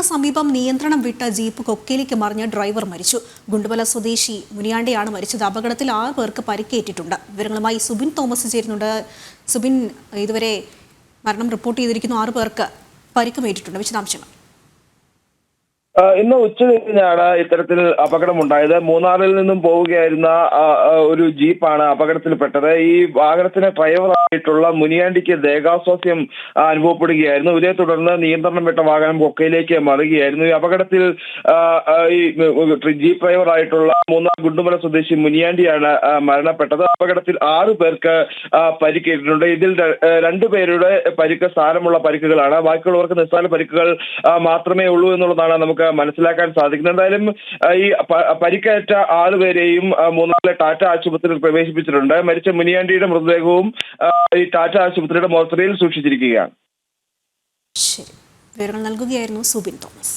മൂന്നാറിന് സമീപം നിയന്ത്രണം വിട്ട ജീപ്പ് കൊക്കയിലേക്ക് മറിഞ്ഞ് ഡ്രൈവർ മരിച്ചു. ഗുണ്ടുമല സ്വദേശി മുനിയാണ്ടിയാണ് മരിച്ചത്. അപകടത്തിൽ ആറ് പേർക്ക് പരിക്കേറ്റിട്ടുണ്ട്. വിവരങ്ങളുമായി സുബിൻ തോമസ് ചേരുന്നുണ്ട്. സുബിൻ ഇതുവരെ മരണം റിപ്പോർട്ട് ചെയ്തിരിക്കുന്നു. ആറ് പേർക്ക് പരിക്കുമേറ്റിട്ടുണ്ട് വിശദാംശങ്ങൾ. ആ, ഉച്ച കഴിഞ്ഞാണ് ഇത്തരത്തിൽ അപകടമുണ്ടായത്. മൂന്നാറിൽ നിന്നും പോവുകയായിരുന്ന ഒരു ജീപ്പാണ് അപകടത്തിൽപ്പെട്ടത്. ഈ വാഹനത്തിന് ഡ്രൈവറായിട്ടുള്ള മുനിയാണ്ടിക്ക് ദേഹാസ്വാസ്യം അനുഭവപ്പെടുകയായിരുന്നു. ഇതേ തുടർന്ന് നിയന്ത്രണം വിട്ട വാഹനം കൊക്കയിലേക്ക് മറിയുകയായിരുന്നു. ഈ അപകടത്തിൽ ഈ ജീപ്പ് ഡ്രൈവറായിട്ടുള്ള മൂന്നാർ ഗുണ്ടുമല സ്വദേശി മുനിയാണ്ടിയാണ് മരണപ്പെട്ടത്. അപകടത്തിൽ ആറ് പേർക്ക് പരിക്കേറ്റിട്ടുണ്ട്. ഇതിൽ രണ്ടു പേരുടെ രണ്ടുപേരുടെ പരിക്ക് സാരമുള്ള പരിക്കുകളാണ്. ബാക്കിയുള്ളവർക്ക് നിസ്സാര പരിക്കുകൾ മാത്രമേ ഉള്ളൂ എന്നുള്ളതാണ് നമുക്ക് മനസ്സിലാക്കാൻ സാധിക്കുന്നത്. എന്തായാലും ഈ പരിക്കേറ്റ ആറുപേരെയും മൂന്നാറിലെ ടാറ്റ ആശുപത്രിയിൽ പ്രവേശിപ്പിച്ചിട്ടുണ്ട്. മരിച്ച മുനിയാണ്ടിയുടെ മൃതദേഹവും ഈ ടാറ്റ ആശുപത്രിയുടെ മോർച്ചറിയിൽ സൂക്ഷിച്ചിരിക്കുകയാണ്. ശരി. വിവരങ്ങൾ നൽകുകയായിരുന്നു സുബിൻ തോമസ്.